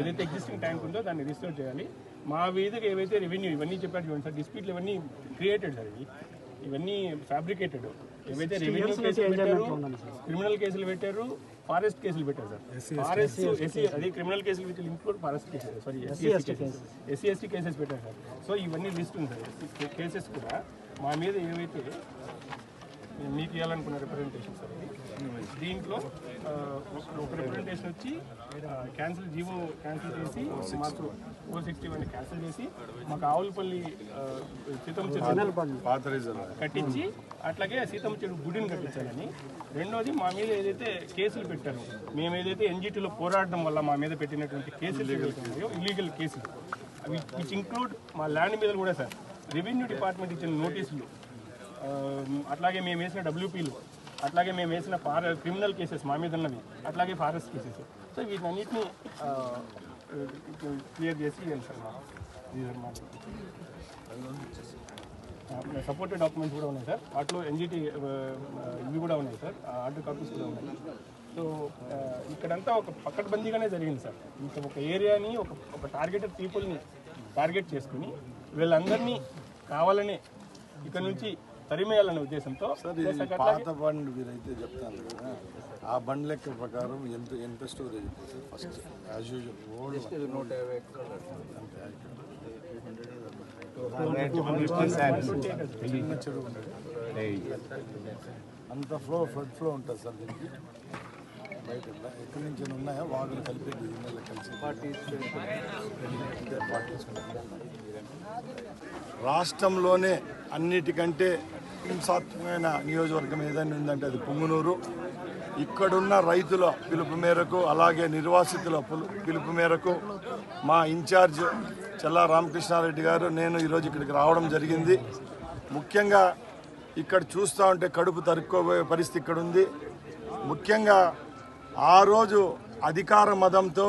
ఏదైతే existing tank ఉందో దాన్ని రిస్టోర్ చేయాలి. మా వీధికి ఏవైతే రెవెన్యూ ఇవన్నీ చెప్పారు చూడండి సార్ డిస్ప్యూట్లు ఇవన్నీ క్రియేటెడ్ సార్ ఇవి. ఇవన్నీ ఫ్యాబ్రికేటెడ్ ఏవైతే రెవెన్యూ కేసులు పెట్టారు క్రిమినల్ కేసులు పెట్టారు ఫారెస్ట్ కేసులు పెట్టారు సార్. ఫారెస్ట్ ఎస్సీ అది క్రిమినల్ కేసులు with include forest cases sorry SC ST cases SC ST cases పెట్టారు సార్. సో ఇవన్నీ లిస్ట్ ఉంది సార్ కేసెస్ కూడా. మా మీద ఏవైతే మీకు ఇవ్వాలనుకున్న రిప్రజెంటేషన్ సార్ దీంట్లో ఒక- రిప్రజెంటేషన్ వచ్చి క్యాన్సిల్ జీవో క్యాన్సిల్ చేసి మాకు ఫోర్ సిక్స్టీ వన్ క్యాన్సిల్ చేసి మాకు ఆవులపల్లి సీతమ్మ కట్టించి అట్లాగే సీతమ్మ చెడు గుడిని కట్టించాలని. రెండోది మా మీద ఏదైతే కేసులు పెట్టారో మేము ఏదైతే ఎన్జిటీలో పోరాడడం వల్ల మా మీద పెట్టినటువంటి కేసులు ఇల్లీగల్ కేసులు అవి విచ్ ఇంక్లూడ్ మా ల్యాండ్ మీద కూడా సార్. రెవెన్యూ డిపార్ట్మెంట్ ఇచ్చిన నోటీసులు అట్లాగే మేము వేసిన డబ్ల్యూపీలు అట్లాగే మేము వేసిన ఫార క్రిమినల్ కేసెస్ మా మీద ఉన్నవి అట్లాగే ఫారెస్ట్ కేసెస్. సో వీటన్నిటిని క్లియర్ చేసి సార్ మా సపోర్టెడ్ డాక్యుమెంట్స్ కూడా ఉన్నాయి సార్. వాటిలో ఎన్జిటి ఇవి కూడా ఉన్నాయి సార్. ఆర్డర్ కాపీస్ కూడా ఉన్నాయి. సో ఇక్కడంతా ఒక పక్కడబందీగానే జరిగింది సార్. ఇంకా ఒక ఏరియాని ఒక ఒక టార్గెటెడ్ పీపుల్ని టార్గెట్ చేసుకుని వీళ్ళందరినీ కావాలనే ఇక్కడ నుంచి తరిమేయాలనే ఉద్దేశంతో పాత బండ్ మీరైతే చెప్తాను కదా ఆ బండ్ లెక్క ప్రకారం ఎంత ఎంత స్టోరేజ్ ఉంటుంది ఫస్ట్ యాజ్ యూజువల్ ఓల్డ్ నూట యాభై అంత ఫ్లో ఫ్లడ్ ఫ్లో ఉంటుంది సార్ దీనికి. బయట ఎక్కడి నుంచి ఉన్నాయో? వాగులు కలిపి ఇళ్ళ కలిసి పార్టీస్ రాష్ట్రంలోనే అన్నిటికంటే హింసాత్మకమైన నియోజకవర్గం ఏదైనా ఉందంటే అది పొంగునూరు. ఇక్కడున్న రైతుల పిలుపు మేరకు అలాగే నిర్వాసితుల పిలుపు మేరకు మా ఇన్ఛార్జ్ చల్లా రామకృష్ణారెడ్డి గారు నేను ఈరోజు ఇక్కడికి రావడం జరిగింది. ముఖ్యంగా ఇక్కడ చూస్తూ ఉంటే కడుపు తరుక్కోబోయే పరిస్థితి ఇక్కడ ఉంది ముఖ్యంగా ఆ రోజు అధికార మదంతో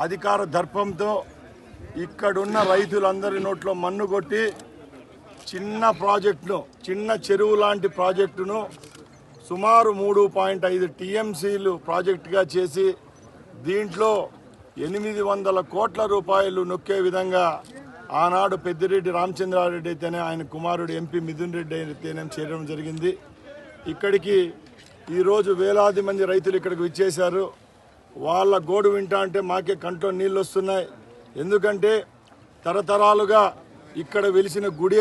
అధికార దర్పంతో ఇక్కడున్న రైతులందరి నోట్లో మన్ను కొట్టి చిన్న ప్రాజెక్టును చిన్న చెరువు లాంటి ప్రాజెక్టును సుమారు మూడు పాయింట్ ఐదు టీఎంసీలు ప్రాజెక్టుగా చేసి దీంట్లో ఎనిమిది వందల కోట్ల రూపాయలు నొక్కే విధంగా ఆనాడు పెద్దిరెడ్డి రామచంద్రారెడ్డి అయితేనే ఆయన కుమారుడు ఎంపీ మిథున్ రెడ్డి అయితేనే చేరడం జరిగింది. ఇక్కడికి ఈరోజు వేలాది మంది రైతులు ఇక్కడికి విచ్చేశారు. వాళ్ళ గోడు వింటా అంటే మాకే కంట్లో నీళ్ళు వస్తున్నాయి ఎందుకంటే తరతరాలుగా ఇక్కడ వెలిసిన గుడి